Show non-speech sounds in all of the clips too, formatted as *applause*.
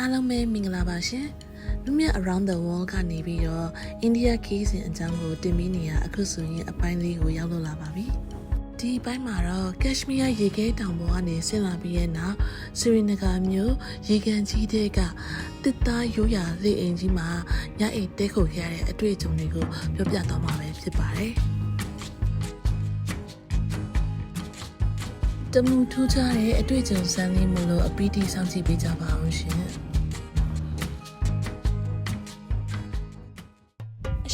အားလုံးပဲမင်္ဂလာပါရှင်လူမြ around the world ကနေပြီးတော့အိန္ဒိယခီးစဉ်အကြောင်းကိုတင်ပြနေရအခုဆိုရင်အပိုင်းလေးကိုရောက်လို့လာပါပြီဒီအပိုင်းမှာတော့ကက်ရှမီးယားရေခဲတောင်ပေါ်ကနေဆင်းလာပြီးရဲ့နောက်စရီနဂါမြို့ရေကန်ကြီးတဲ့ကတစ်သားရိုးရာလေအိမ်ကြီးမှာညအိတ်တဲခုတ်ခဲ့ရတဲ့အတွေ့အကြုံတွေကိုပြောပြသွားမှာပဲဖြစ်ပါတယ်တမူထူးခြားတဲ့အတွေ့အကြုံစမ်းလေးမလို့အပီးတီစောင့်ကြည့်ပေးကြပါအောင်ရှင်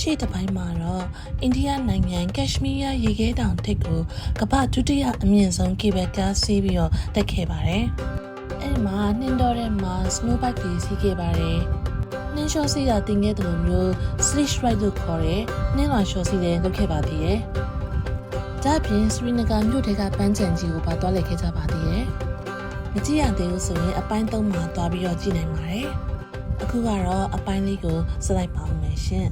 ရှိတပိုင်းမှာတော့အိန္ဒိယနိုင်ငံကက်ရှမီးယားရေခဲတောင်ထိပ်ကိုကမ္ဘာဒုတိယအမြင့်ဆုံးကေဘယ်ကားစီးပြီးတော့တက်ခဲ့ပါတယ်။အဲဒီမှာနှင်းတော်ထဲမှာ snow bike တွေစီးခဲ့ပါတယ်။နှင်းလျှောစီးတာတင်ခဲ့တယ်လို့မျိုး sledge ride လို့ခေါ်တဲ့နှင်းလွန်လျှောစီးတယ်လုပ်ခဲ့ပါသေးတယ်။ဒါ့အပြင်စရီနဂါမြို့ထဲကပန်းချံကြီးကိုပါသွားလည်ခဲ့ကြပါသေးတယ်။မကြည့်ရသေးဘူးဆိုရင်အပိုင်း၃မှာသွားပြီးတော့ကြည့်နိုင်ပါတယ်။အခုကတော့အပိုင်းလေးကိုစလိုက်ပါဦးမယ်ရှင်။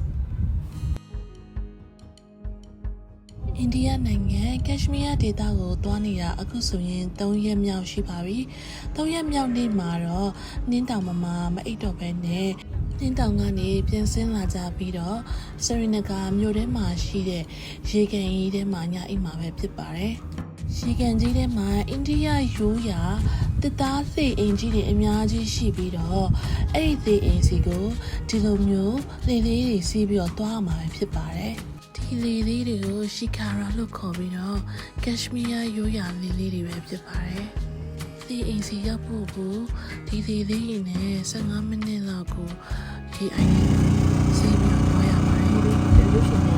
အိန္ဒိယနိုင်ငံကက်ရှမီးယားဒေသကိုသွားနေတာအခုဆိုရင်3ရက်မြောက်ရှိပါပြီ။3ရက်မြောက်နေ့မှာတော့နင်းတောင်မမမအိတ်တော့ဘဲနဲ့နင်းတောင်ကနေပြန်ဆင်းလာကြပြီးတော့စရီနဂါမြို့ထဲမှာရှိတဲ့ရေကန်ကြီးထဲမှာညအိမ်မှာပဲဖြစ်ပါတယ်။ရေကန်ကြီးထဲမှာအိန္ဒိယရိုးရာတစ်သားသေအိမ်ကြီးတွေအများကြီးရှိပြီးတော့အဲ့ဒီသေအိမ်စီကိုဒီလိုမျိုးလေလေးတွေစီးပြီးတော့သွားမှာပဲဖြစ်ပါတယ်။ဒီ လေးလေးတွေကိုရှီကာရာလို့ခေါ်ပြီးတော့ကက်ရှမီးယားရိုးရာလေးလေးတွေပဲဖြစ်ပါတယ်။ဒီအိမ်စီရောက်ဖို့ကိုဒီဒီလေးတွေနဲ့15မိနစ်လောက်ကိုဒီအိုင်လေးစီးပြီးတော့ရပါတယ်။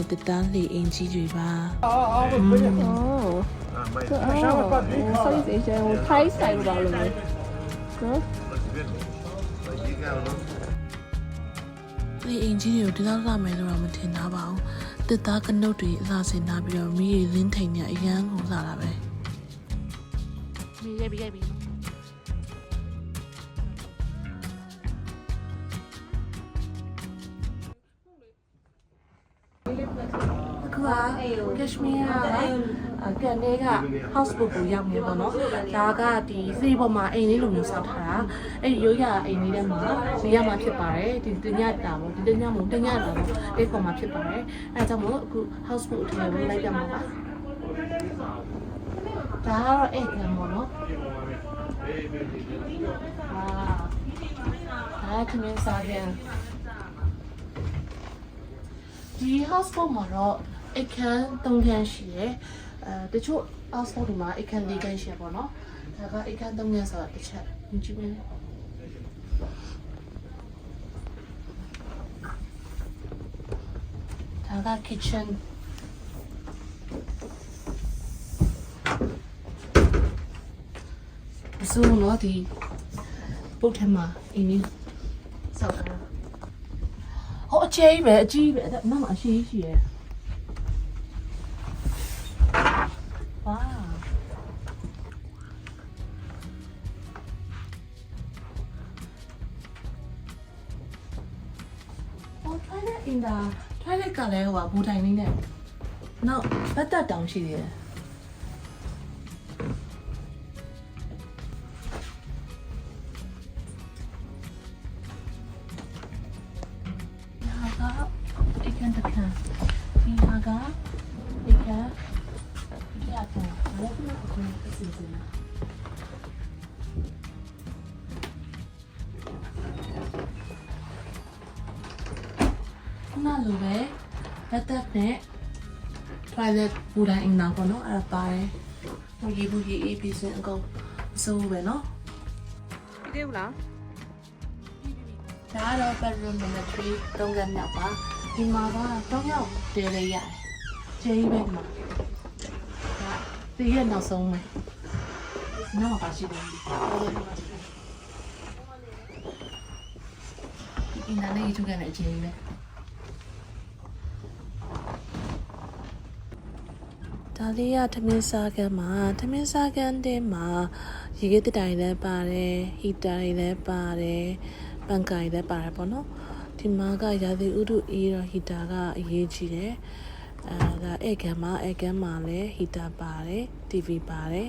နဲ့တသားလေအင်ကြီးတွေပါ။အော်ဆောက်စေချင်ဟိုထိုင်းဆိုင်ဘာလို့လဲ။နော်။လေအင်ကြီးတွေကိုဒီလောက်လာမယ်ဆိုတော့မထင်သားပါဘူး။တစ်သားကနုတ်တွေအသာစင်နာပြီးတော့မိရင်းလင်းထိန်နဲ့အရန်ကိုစားတာပဲ။မိရပြီရပြီ ကကက်ရှမီးယားကကန်နေက house boat ကိုရောက်နေပေါ့နော်ဒါကဒီစေးပေါ်မှာအိမ်လေးလိုမျိုးဆောက်ထားတာအဲ့ဒီရိုးရာအိမ်လေးထဲမှာနေရာမှာဖြစ်ပါတယ်ဒီတညတာပေါ့ဒီတညမို့တညတာပေါ့အဲ့ပေါ်မှာဖြစ်ပါတယ်အဲဒါကြောင့်မို့အခု house boat ထဲကိုလိုက်ပြမှာပါဒါကတော့အိမ်ကန်ပေါ့နော်အာဒါကမင်းစားပြန်ဒီ house boat မှာတော့ အခန်း၃ခန်းရှိတယ်အဲတချို့ house boat တွေမှာအခန်း၄ခန်းရှိရပေါ့နော်ဒါကအခန်း၃ခန်းဆိုတာတစ်ချက်မြင်ကြည့်မယ်ဒါက kitchen အစိုးတော့ဒီပုတ်ထဲမှာအင်းလေးစောက်တာဟောအကျဲကြီးပဲအကြီးပဲအဲ့ဒါမမအရှိကြီးရှိရယ် toilet in the toilet ကလည်းဟိုကဘူတိုင်လေးနဲ့နောက်ဘတ်တက်တောင်ရှိသေးတယ် ခုနလိုပဲလက်သက်နဲ့ toilet ဘူတိုင်းအင်နာပေါ့နော်အဲ့ဒါပါတယ်ဟိုရေဘူးရေအေးပြီးစင်အကုန်အစိုးပဲနော်ပြီးသေးဘူးလားဒါကတော့ bedroom number 3တုံးကမြောက်ပါဒီမှာကတော့ယောက်တည်လေးရတယ်ကျင်းပဲဒီမှာဒါဒီရဲ့နောက်ဆုံးပဲနောက်ပါရှိတယ်ဒီနာလေးထုတ်ကနေအကျင်းပဲ ဒါလေးကထမင်းစားကန်မှာထမင်းစားကန်တဲ့မှာရေခဲတစ်တိုင်လည်းပါတယ်ဟီတာတွေလည်းပါတယ်ပန်ကိုင်လည်းပါတယ်ပေါ့နော်ဒီမှာကရာသီဥတုအေးတော့ဟီတာကအရေးကြီးတယ်အဲဒါအဲကန်မှာအဲကန်မှာလည်းဟီတာပါတယ် TV ပါတယ်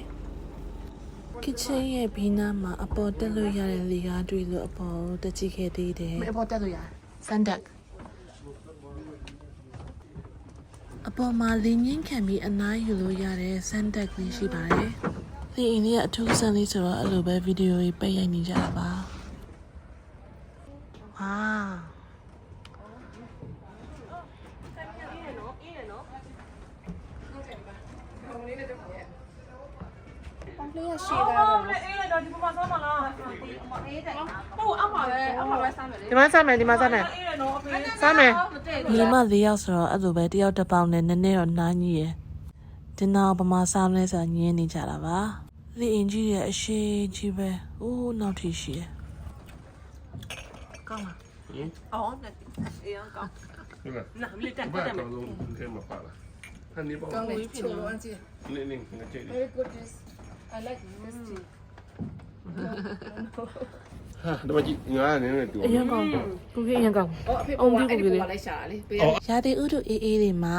kitchen ရဲ့ဘီးနားမှာအပေါ်တက်လို့ရတဲ့လေကားတွေလို့အပေါ်တက်ကြည့်ခဲ့သေးတယ်အပေါ်တက်လို့ရစန်ဒက်အ ပေါ်မှာလင်းငင်းခံပြီးအနားယူလို့ရတဲ့စန်ဒက်လေးရှိပါတယ်။ဒီအိမ်လေးကအထူးဆန်းလေးဆိုတော့အဲ့လိုပဲဗီဒီယိုကြီးပိတ်ရိုက်နေကြတာပါ။ဝါ လေးရရှည်တာတော့ အေးတော့ဒီပေါ်မှာဆောင်းမလားအေးတယ်ဟုတ်အောက်မှာပဲအောက်မှာပဲဆမ်းမယ်လေ ဒီမှာစမယ်ဒီမှာစမယ် အေးတယ်နော်အဖေ စမယ် မတည့် ညီမလေးယောက်ဆိုတော့အဲ့လိုပဲတယောက်တစ်ပေါင်နဲ့နည်းနည်းတော့နားကြီးရယ်ဒီနောက်ပမာစားမလဲဆိုတာညင်းနေကြတာပါ။ဒီအင်ကြီးရဲ့အရှိကြီးပဲ။အိုးနောက်ထီရှိရယ်။ကောင်းလား အော်နဲ့အေးအောင်ကောင်း 对吧？ နာမလေးတက် 不 တက် 然 တယ် 当中你可以没办了。看你帮 ကောင်း 我， လေးချိုးလို့အကြည့် 你你你这里。 very good this I like roasted. ။ဟာတော့ကြည့်ငါကနည်းနည်းတူ။အရင်ကောင်ကိုကြီးအရင်ကောင် အော်အဖေပေါ်ကအဲ့ဒီပေါ်ကလိုက်ရှာတာလေပေးရ။ရာသီဥတုအေးအေးတွေမှာ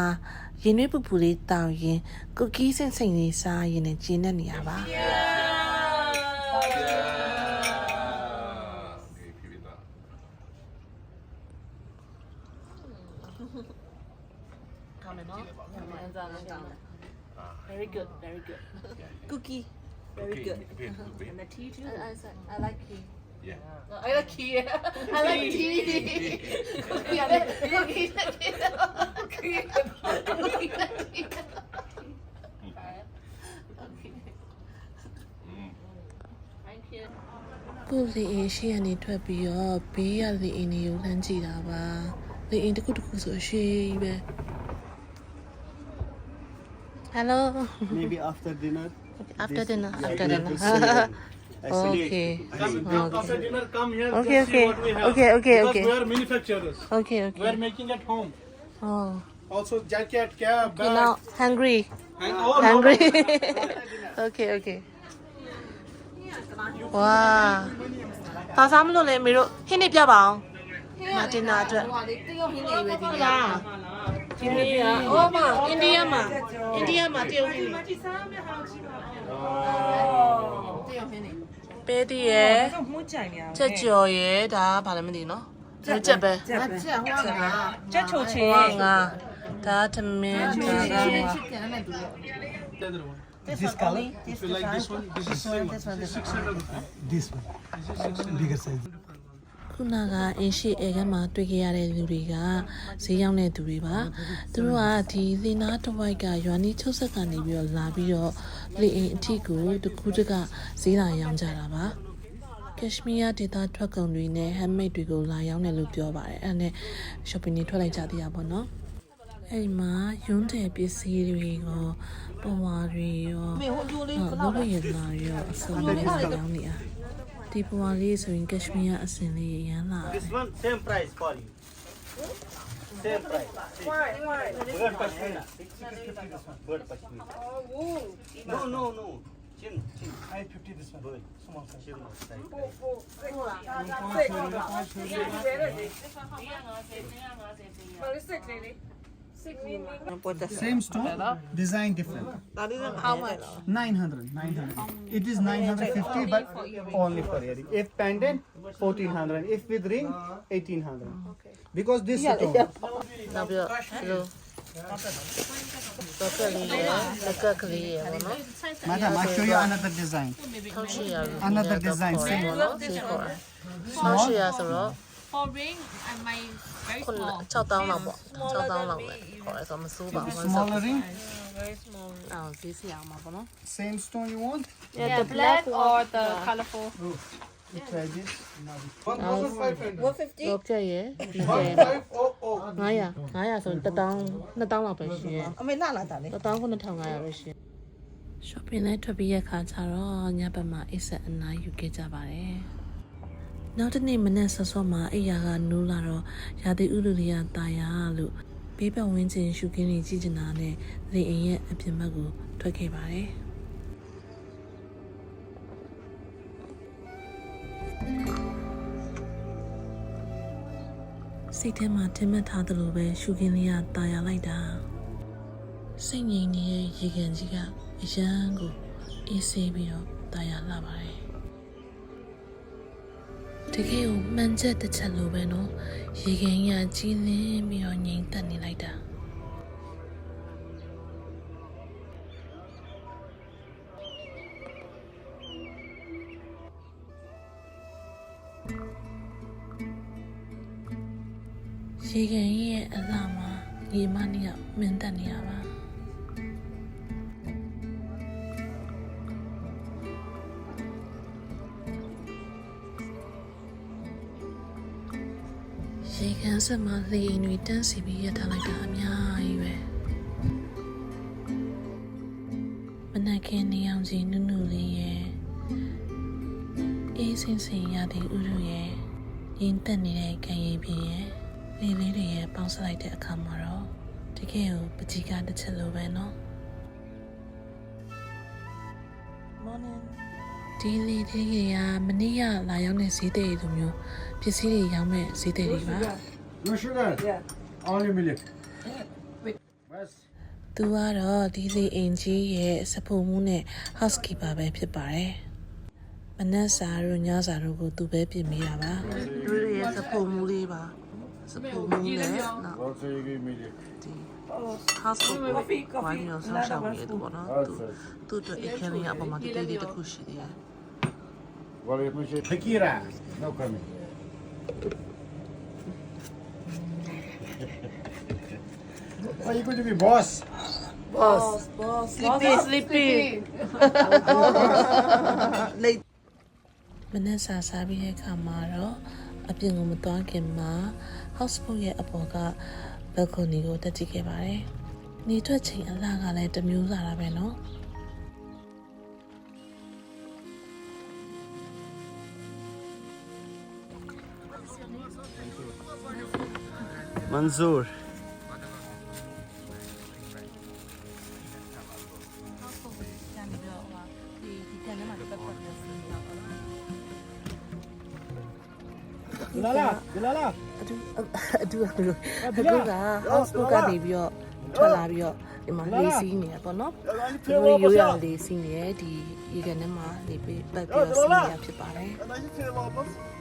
ရင်နှွေးပူပူလေးတောင်ရင်ကုကီးဆင့်ဆင့်လေးစားရင်လည်းကျင်းတဲ့နေရပါကောင်းတယ်နော်။အမှန်တရားကောင်းတယ်။ Very good, very good. Cookie. very good and the tea too I said I like tea Yeah. I like tea I like tea cookie I like cookie cookie cookie ကိုလေအင်းရှေ့ကနေထွက်ပြီးတော့ဘေးရလေအင်းတွေကိုလှမ်းကြည့်တာပါလေအင်းတစ်ခုတစ်ခုဆိုရှေ့ပဲ Hello Maybe after dinner. after dinner Yeah, after we have dinner to sit and- Actually, Okay. Come, Okay. After dinner, come here. Okay, just see okay. what we have. Okay, okay, Because okay. We are manufacturers. okay We okay are making at home. oh Also, jacket, cap, okay bag. now hungry and all hungry *laughs* *laughs* okay okay ဝါဘာစားမလို့လဲအမေတို့ဟင်းနေပြပါအောင် မာတင်နာအတွက်ဟိုလေးတရုတ်ဟင်းနေပဲဒီဟုတ်နေ့လားဒီနေ့ကအော်မအိန္ဒိယမှာအိန္ဒိယမှာတရုတ်ဟင်းနေတရုတ်ဟင်းနေပဲတည်းရယ်မှုကြိုင်နေရချက်ကြော်ရယ်ဒါကဘာလဲမသိဘူးနော်ဒါချက်ပဲအချက်ဟိုကငါချက်ချိုချင်ဟောငါဒါသမင်းဒါကချင်းချင်းပြန်နေတူ Other one. This color. If you like this one, this is same. This one. Six hundred rupees. This one. Bigger size. ခုနကအင်းရှိအေကမှာတွေ့ခဲ့ရတဲ့လူတွေကဈေးရောက်တဲ့သူတွေပါသူတို့ကဒီလင်းနာတစ်ဝိုက်ကရွာနီးချုပ်ဆက်ကနေပြီးတော့လာပြီးတော့လေအင်အထီကိုတကူးတကဈေးလာရောင်းကြတာပါကက်ရှမီးယားဒေတာထွက်ကုန်တွေနဲ့ handmade တွေကိုလာရောင်းတယ်လို့ပြောပါတယ်အဲ့ဒါနဲ့ shopping တွေထွက်လိုက်ကြသေးတာပေါ့နော်အဲ့ဒီမှာရုံးတယ်ပစ္စည်းတွေရောပုံဝါတွေရောမေဟိုကျိုးလေးဟုတ်လောဘရလာရောအစုံလေးလာရောင်းနေတာ ဒီပုံဝါလေးဆိုရင်ကက်ရှမီးယားအစင်လေးရမ်းလာတယ် This one, same price for you. Same price. Why? Why? Bird pashmina. Six fifty this one. Bird pashmina. No, no, no. Chin, chin. Five fifty this one. Bird. Small size. Chin, size. ပေါ်တက် Same stone, design different. ဒါလေးက how much 900, 900. It is 950, but only for earring. If pendant, 1400. If with ring, 1800. Because this stone. နောက်ပြီးတော့ဒီလိုတော့ကလေးရလက်ကကလေးရပေါ့နော် Madam, I'll show you another design. 1800ရ Another design, same. နော် ဈေးခေါ်တာ1800ဆိုတော့ For ring, I might very ခု small. 6000လောက်ပေါ့6000လောက်ပဲခေါ်ရဲဆိုမစိုးပါဘူး Smaller ring, အော်ဈေးစီအောင်ပါပေါ့နော် same stone you want? Yeah, the black or the colorful. You try this. 150တော့ပြည့်ရဒီကျဲ900 900ဆို1000 2000လောက်ပဲရှိရဲအမေလာလာတာလေ19500ပဲရှိ shopping နဲ့ထွက်ပြီးရခါကျတော့ညဘက်မှာအိတ်ဆက်အနားယူခဲ့ကြပါတယ် နောက်တစ်နေ့မနေ့ဆော့ဆော့မှာအိယာကနိုးလာတော့ရာသီဥတုတွေကတာယာလို့ ဘေးပတ်ဝန်းကျင်ရှုခင်းတွေကြည့်ကျင်တာနဲ့လေအိမ်ရဲ့အပြင်ဘက်ကိုထွက်ခဲ့ပါတယ်စိတ်ထဲမှာထင်မှတ်ထားသလိုပဲရှုခင်းလေးကตายရလိုက်တာစိတ်ငြိမ်နေတဲ့ရေကန်ကြီးကအရန်ကိုအေးဆေးပြီးတော့ตายရလာပါတယ် တကယ်ကိုမှန်ချက်တစ်ချက်လိုပဲနော်ရေကန်ကြီးကကြီးလင်းပြီးတော့ငြိမ်သက်နေလိုက်တာရေကန်ကြီးရဲ့အလှမှာရေမနှစ်ယောက်မင်းတက်နေရပါ န်စက်မှာလေအိမ်တွေတန်းစီပြီးရထားလိုက်တာအများကြီးပဲမနက်ခင်းနေအောင်စီနုနုလေးရဲ့အေးစင်စင်ရတဲ့ဥရုရဲ့ရင်တက်နေတဲ့ခံရည်ပြင်းရဲ့ လေးလေးတွေရဲ့ပေါင်းစလိုက်တဲ့အခါမှာတော့တကယ်ကိုပကြီးကားတစ်ချက်လိုပဲเนาะ morning ဒီလေးတွေကမနေ့ကလာရောက်တဲ့ဈေးတဲ့လိုမျိုးပစ္စည်းတွေရောင်းမဲ့ဈေးတဲ့တွေပါ No sugar? Yeah. Only milk. Bas. သူကတော့ဒီလေးအင်ကြီးရဲ့စဖုံမှုနဲ့ housekeeper ပဲဖြစ်ပါတယ်မနက်စာတို့ညစာတို့ကိုသူပဲပြင်ပေးတာပါသူတွေရဲ့စဖုံမှုလေးပါစဖုံမှုနဲ့နော် Also you give milk. ဒီ house cook ကိုဝိုင်းရောဆောင်းရှောက်နေတူပေါ့နော်သူသူ့အတွက်အခန်းလေးအပေါ်မှာတတိလေးတစ်ခုရှိသေးတယ် What do you mean? Hakira. No coming. Are you going to be boss? sleepy sleepy မနေ့စာစားပြီးတဲ့အခါမှာတော့အပြင်ကိုမသွားခင်မှာ houseboat ရဲ့အပေါ်က balcony ကိုတက်ကြည့်ခဲ့ပါတယ်။နေထွက်ချိန်အလားကလည်းတစ်မျိုးစားတာပဲနော် Manzoor. Dilala, Dilala. အတူအတူအတူအခုက houseboat ကနေပြီးတော့ထွက်လာပြီးတော့ဒီမှာလေးစီးနေရပေါ့နော်။ဒီလိုရိုးရလေးစီးနေရဒီရေကန်ထဲမှာနေပြီးပတ်ပြီးတော့စီးနေရဖြစ်ပါတယ်။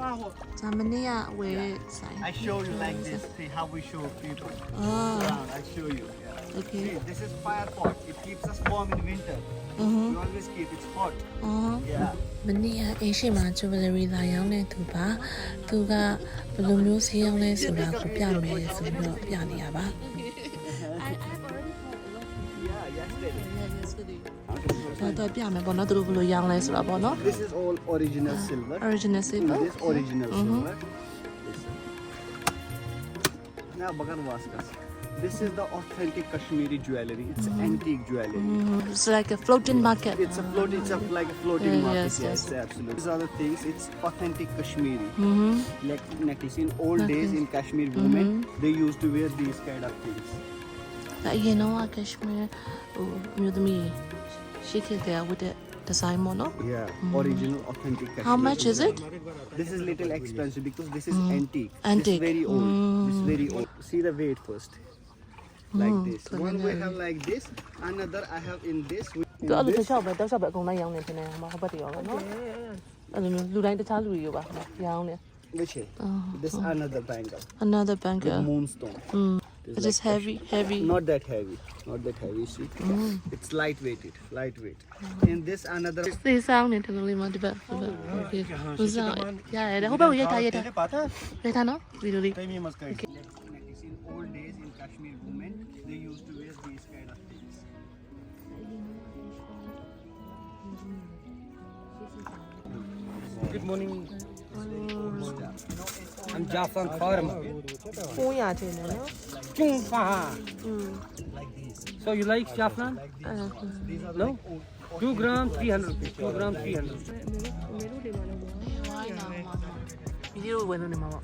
Yeah. ဇာမနီယာဝယ်ဆိုင် I show you like this. See how we show people. Ah Around. I show you. Yeah. okay See, this is fire pot. It keeps us warm in winter. Mhm We always keep it hot. အော် Yeah. မနီယာအင်းရှိမှာ jewelry လာရောင်းတဲ့သူပါသူကဘယ်လိုမျိုးဈေးရောင်းလဲဆိုတာကိုပြမယ်ဆိုပြီးတော့ပြနေရပါ Yeah, yesterday. တော့တော့ပြမယ်ပေါ့နော်သူတို့ဘယ်လိုရောင်းလဲဆိုတာပေါ့နော် This is all original silver. original silver This original silver. Listen. Now, Bagan Vaskas. This is the authentic Kashmiri jewelry. It's antique jewelry. Mhm. It's like a floating market It's a float. It's a, like a floating Yeah, market. yes, Yes, yes. absolutely. These are the things. It's authentic Kashmiri. Mhm. Like necklace. In old days, in Kashmir women, they used to wear these kind of things. ဒါအရင်တော့ကက်ရှမီးဟိုအမျိုးသမီးရှိခဲ့ကြဝတ်တဲ့ဒီဇိုင်းပေါ့နော် Yeah, original, authentic Kashmir. How much is it? This is little expensive because this is antique. Antique. This is very old. This is very old. See the weight first. Like this. One we have like this. Another I have in this. in သူအဲ့လိုတစ် this. ချောက်ပဲတောက်ချောက်ပဲအကုန်လိုက်ရောင်းနေဖြစ်နေမှာဟုတ်ပတ်တယ်ရောပဲနော်အဲ့လိုမျိုးလူတိုင်းတခြားလူတွေရောပါရောင်းနေ Which is? This another bangle. another With banker moonstone. mm. it's, it like is heavy, heavy. Not that heavy, not that heavy. See, mm. it's lightweighted, lightweight. Mm. And this another. This sound it only mati ba, ba. Okay. Usa, yeah, yeah. Hoba uya ta, uya ta. Uya ta no? Really. Okay. In old days in Kashmir women, they used to wear these kind of things. Good morning. I'm Jafan farmer. 900ထင်တယ်နော် Chung fa. อืม So you like Jafran? အဲ့ဒါ No? Two gram, three hundred rupees. Two gram, three hundred. အမေတို့တွေမှာလည်းဝါဝိုင်းလာမှာဗီဒီယိုဝင်နေမှာပါ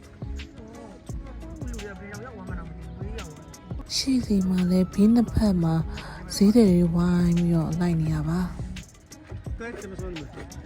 ရှိစီမှာလည်းဘေးနှစ်ဖက်မှာဈေးတွေဝိုင်းပြီးတော့လိုက်နေရပါဒီမှာအိတ်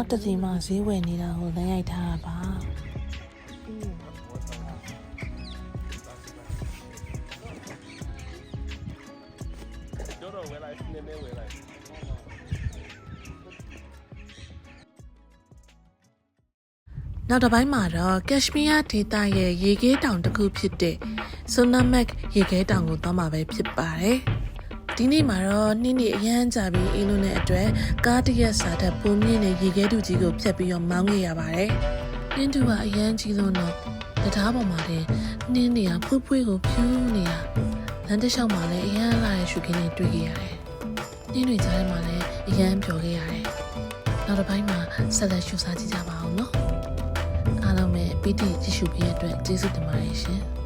နောက်တစ်စီမှာဈေးဝယ်နေတာကိုလမ်းရိုက်ထားတာပါပြောတော့ဝယ်လိုက်နည်းနည်းဝယ်လိုက်နောက်တစ်ပိုင်းမှာတော့ကက်ရှမီးယားဒေသရဲ့ရေခဲတောင်တစ်ခုဖြစ်တဲ့ဆိုနာမက်ရေခဲတောင်ကိုသွားမှာပဲဖြစ်ပါတယ်။ ဒီနေ့မှာတော့နေ့နေ့အရန်ကြပြီးအင်းလုံးနဲ့အတွက်ကားတစ်ရက်စာထက်ပုံမြင့်တဲ့ရေခဲတူကြီးကိုဖြတ်ပြီးတော့မောင်းခဲ့ရပါတယ်။နှင်းတူကအရန်ကြီးဆုံးတော့တရားပေါ်မှာတင်နှင်းနေရဖွေးဖွေးကိုဖြူးနေရလမ်းတစ်လျှောက်မှာလည်းအရန်လာတဲ့ရှုခင်းတွေတွေ့ခဲ့ရတယ်။နှင်းတွေကြားထဲမှာလည်းအရန်ပျော်ခဲ့ရတယ်။နောက်တစ်ပိုင်းမှာဆက်လက်ရှုစားကြည့်ကြပါအောင်နော်။အားလုံးပဲပီတိကြည့်ရှုပေးတဲ့အတွက်ကျေးဇူးတင်ပါတယ်ရှင်။